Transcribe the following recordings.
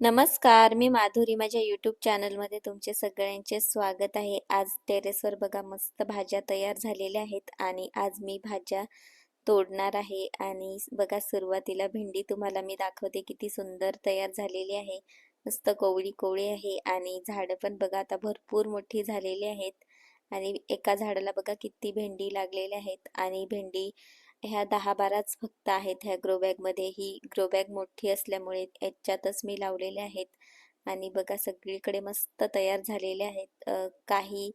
नमस्कार मी माधुरी. माझ्या यूट्यूब चॅनलमध्ये तुमचे सगळ्यांचे स्वागत आहे. आज टेरेसवर बघा मस्त भाज्या तयार झालेल्या आहेत आणि आज मी भाज्या तोडणार आहे आणि बघा सुरुवातीला भेंडी तुम्हाला मी दाखवते किती सुंदर तयार झालेली आहे. मस्त कोवळी कोवळी आहे आणि झाडं पण बघा आता भरपूर मोठी झालेली आहेत. आणि एका झाडाला बघा किती भेंडी लागलेल्या आहेत आणि भेंडी ह्या दहा बाराच फक्त आहेत ह्या ग्रो बॅगमध्ये ही ग्रो बॅग मोठी असल्यामुळे याच्यातच मी लावलेले आहेत. आणि बघा सगळीकडे मस्त तयार झालेले आहेत. काही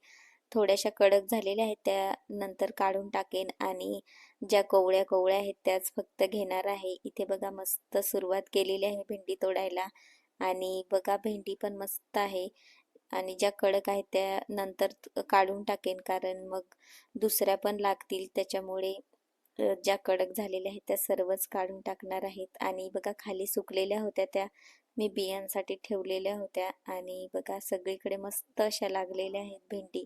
थोड्याशा कडक झालेल्या आहेत त्या नंतर काढून टाकेन. आणि ज्या कोवळ्या कोवळ्या आहेत त्याच फक्त घेणार आहे. इथे बघा मस्त सुरुवात केलेली आहे भेंडी तोडायला. आणि बघा भेंडी पण मस्त आहे. आणि ज्या कडक आहेत त्या नंतर काढून टाकेन. कारण मग दुसऱ्या पण लागतील त्याच्यामुळे ज्या कडक झालेल्या आहेत त्या सर्वच काढून टाकणार आहेत. आणि बघा खाली सुकलेल्या होत्या त्या. मी बियांसाठी ठेवलेल्या होत्या. आणि बघा सगळीकडे मस्त अशा लागलेल्या आहेत भेंडी.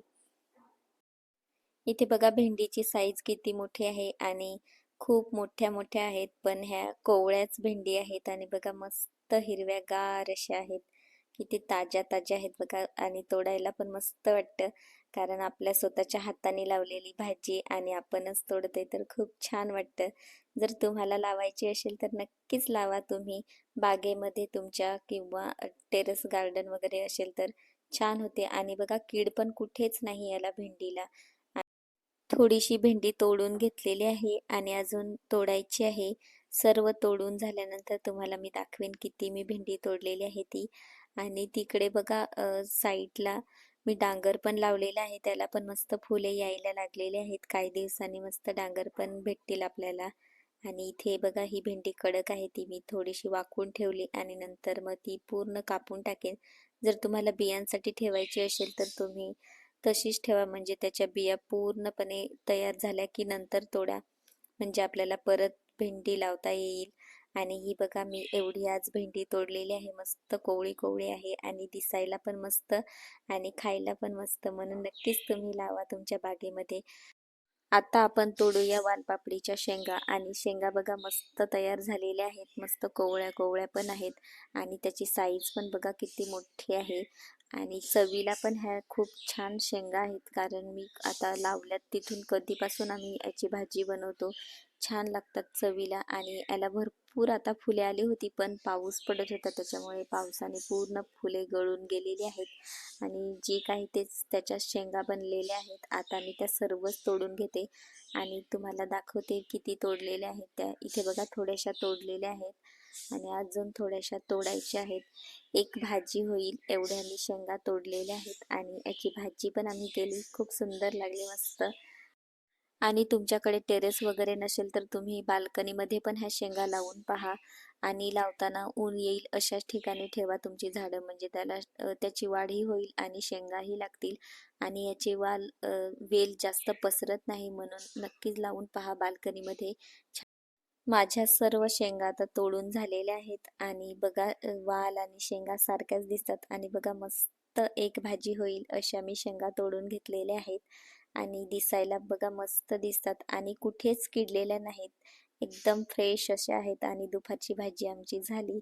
इथे बघा भेंडीची साईज किती मोठी आहे आणि खूप मोठ्या मोठ्या आहेत. पण ह्या कोवळ्याच भेंडी आहेत. आणि बघा मस्त हिरव्या गार अशा आहेत. किती ताज्या ताज्या आहेत बघा. आणि तोडायला पण मस्त वाटतं. कारण आपल्या स्वतःच्या हाताने लावलेली भाजी आणि आपणच तोडते तर खूप छान वाटतं. जर तुम्हाला लावायची असेल तर नक्कीच लावा तुम्ही. बागेमध्ये तुमच्या किंवा टेरेस गार्डन वगैरे असेल तर छान होते. आणि बघा कीड पण कुठेच नाही याला भेंडीला. थोडीशी भेंडी तोडून घेतलेली आहे आणि अजून तोडायची आहे. सर्व तोडून झाल्यानंतर तुम्हाला मी दाखवेन किती मी भेंडी तोडलेली आहे ती. आणि तिकडे बघा साईडला मी डांगर पण लावलेला आहे त्याला पण मस्त फुले यायला लागलेले आहेत. काही दिवसांनी मस्त डांगर पण भेटतील आपल्याला. आणि इथे बघा ही भेंडी कडक आहे ती मी थोडीशी वाकून ठेवली आणि नंतर मग ती पूर्ण कापून टाकेन. जर तुम्हाला बियांसाठी ठेवायची असेल तर तुम्ही तशीच ठेवा म्हणजे त्याच्या बिया पूर्णपणे तयार झाल्या की नंतर तोडा. म्हणजे आपल्याला परत भेंडी लावता येईल. आणि ही बघा मी एवढी आज भेंडी तोडलेली आहे. मस्त कोवळी कोवळी आहे आणि दिसायला पण मस्त आणि खायला पण मस्त. म्हणून नक्कीच तुम्ही लावा तुमच्या बागेमध्ये. आता आपण तोडूया वालपापडीच्या शेंगा आणि शेंगा बघा मस्त तयार झालेल्या आहेत. मस्त कोवळ्या कोवळ्या पण आहेत आणि त्याची साईज पण बघा किती मोठी आहे. आणि चवीला पण ह्या खूप छान शेंगा आहेत. कारण मी आता लावल्यात तिथून कधीपासून आम्ही याची भाजी बनवतो. छान लागतात चवीला आणि याला भरपूर आता फुले आली होती पण पाऊस पडत होता. त्याच्यामुळे पावसाने पूर्ण फुले गळून गेलेली आहेत. आणि जे काही तेच त्याच्या शेंगा बनलेल्या आहेत आता मी त्या सर्वच तोडून घेते. आणि तुम्हाला दाखवते किती तोडलेल्या आहेत त्या. इथे बघा थोड्याशा तोडलेल्या आहेत. आणि अजून थोड्याशा तोडायच्या आहेत. एक भाजी होईल एवढ्या मी शेंगा तोडलेल्या आहेत आणि याची भाजी पण आम्ही केली. खूप सुंदर लागली मस्त. आणि तुमच्याकडे टेरेस वगैरे नसेल तर तुम्ही बाल्कनीमध्ये पण ह्या शेंगा लावून पहा आणि लावताना ऊन येईल अशाच ठिकाणी ठेवा तुमची झाडं. म्हणजे त्याला त्याची वाढही होईल आणि शेंगाही लागतील आणि याची वाल वेल जास्त पसरत नाही म्हणून नक्कीच लावून पहा बाल्कनीमध्ये माझ्या सर्व शेंगा आता तोडून झालेल्या आहेत आणि बघा वाल आणि शेंगा सारख्याच दिसतात आणि बघा मस्त एक भाजी होईल अशा मी शेंगा तोडून घेतलेल्या आहेत आणि दिसायला बघा मस्त दिसतात आणि कुठेच किडलेल्या नाहीत. एकदम फ्रेश अशा आहेत आणि दुपारची भाजी आमची झाली.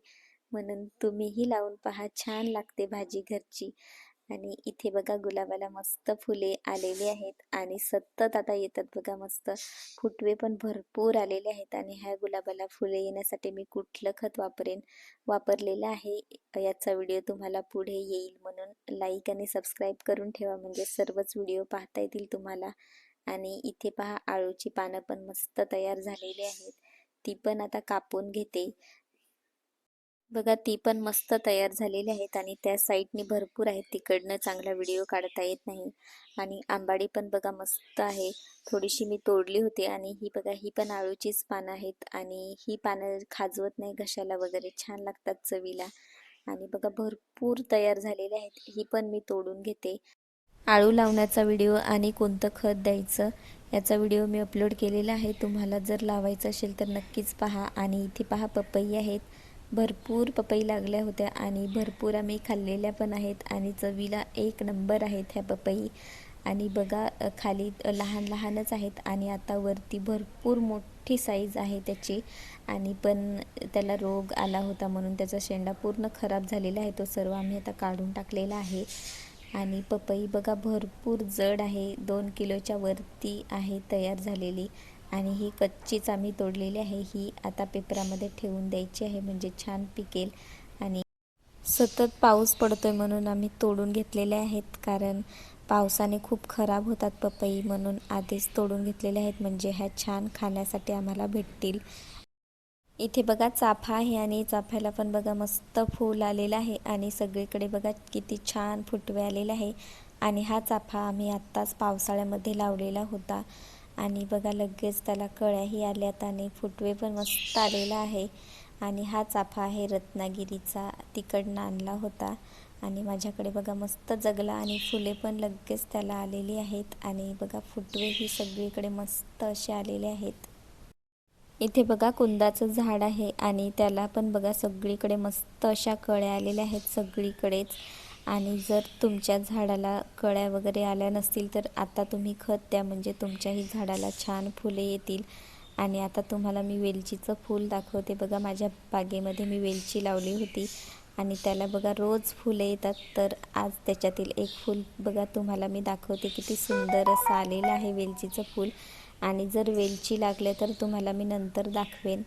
म्हणून तुम्हीही लावून पहा छान लागते भाजी घरची. आणि इथे बघा गुलाबाला मस्त फुले आलेली आहेत आणि सतत आता येतात बघा मस्त. फुटवे पण भरपूर आलेले आहेत आणि ह्या गुलाबाला फुले येण्यासाठी मी कुठलं खत वापरेन वापरलेलं आहे. याचा व्हिडिओ तुम्हाला पुढे येईल म्हणून लाईक आणि सबस्क्राईब करून ठेवा म्हणजे सर्वच व्हिडिओ पाहता येतील तुम्हाला. आणि इथे पहा आळूची पानं पण मस्त तयार झालेली आहेत. ती पण आता कापून घेते. बघा ती पण मस्त तयार झालेली आहेत आणि त्या साईडनी भरपूर आहेत. तिकडनं चांगला व्हिडिओ काढता येत नाही आणि आंबाडी पण बघा मस्त आहे. थोडीशी मी तोडली होती आणि ही बघा ही पण आळूचीच पानं आहेत आणि ही पानं खाजवत नाही घशाला वगैरे. छान लागतात चवीला आणि बघा भरपूर तयार झालेले आहेत. ही पण मी तोडून घेते. आळू लावण्याचा व्हिडिओ आणि कोणतं खत द्यायचं याचा व्हिडिओ मी अपलोड केलेला आहे. तुम्हाला जर लावायचं असेल तर नक्कीच पहा आणि इथे पहा पपई आहेत. भरपूर पपई लागल्या होत्या आणि भरपूर आम्ही खाल्लेल्या पण आहेत आणि चवीला एक नंबर आहेत ह्या पपई. आणि बघा खाली लहान लहानच आहेत आणि आता वरती भरपूर मोठी साईज आहे त्याची. आणि पण त्याला रोग आला होता म्हणून त्याचा शेंडा पूर्ण खराब झालेला आहे तो सर्व आम्ही आता काढून टाकलेला आहे. आणि पपई बघा भरपूर जड आहे. दोन किलोच्या वरती आहे तयार झालेली. आणि ही कच्चीच आम्ही तोडलेली आहे. ही आता पेपरामध्ये ठेवून द्यायची आहे. म्हणजे छान पिकेल आणि सतत पाऊस पडतोय म्हणून आम्ही तोडून घेतलेले आहेत. कारण पावसाने खूप खराब होतात पपई म्हणून आधीच तोडून घेतलेले आहेत. म्हणजे ह्या छान खाण्यासाठी आम्हाला भेटतील. इथे बघा चाफा आहे आणि चाफ्याला पण बघा मस्त फूल आलेलं आहे. आणि सगळीकडे बघा किती छान फुटवे आलेले आहे. आणि हा चाफा आम्ही आत्ताच पावसाळ्यामध्ये लावलेला होता. आणि बघा लगेच त्याला कळ्याही आल्यात आणि फुटवे पण मस्त आलेला आहे. आणि हा चाफा आहे रत्नागिरीचा. तिकडनं आणला होता. आणि माझ्याकडे बघा मस्त जगला आणि फुले पण लगेच त्याला आलेली आहेत. आणि बघा फुटवे ही सगळीकडे मस्त असे आलेले आहेत. इथे बघा कुंदाचं झाड आहे आणि त्याला पण बघा सगळीकडे मस्त अशा कळ्या आलेल्या आहेत सगळीकडेच. आणि जर तुमच्या झाडाला कळ्या वगैरे आल्या नसतील तर आता तुम्ही खत द्या. म्हणजे तुमच्याही झाडाला छान फुले येतील. आणि आता तुम्हाला मी वेलचीचं फूल दाखवते. बघा माझ्या बागेमध्ये मी वेलची लावली होती. आणि त्याला बघा रोज फुले येतात. तर आज त्याच्यातील एक फूल बघा तुम्हाला मी दाखवते. किती सुंदर असं आलेलं आहे वेलचीचं फूल. आणि जर वेलची लागले तर तुम्हाला मी नंतर दाखवेन.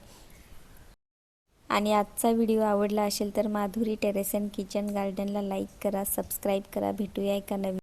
आणि आजचा व्हिडिओ आवडला असेल तर माधुरी टेरेस अँड किचन गार्डनला लाईक करा सबस्क्राईब करा. भेटूया एका नवीन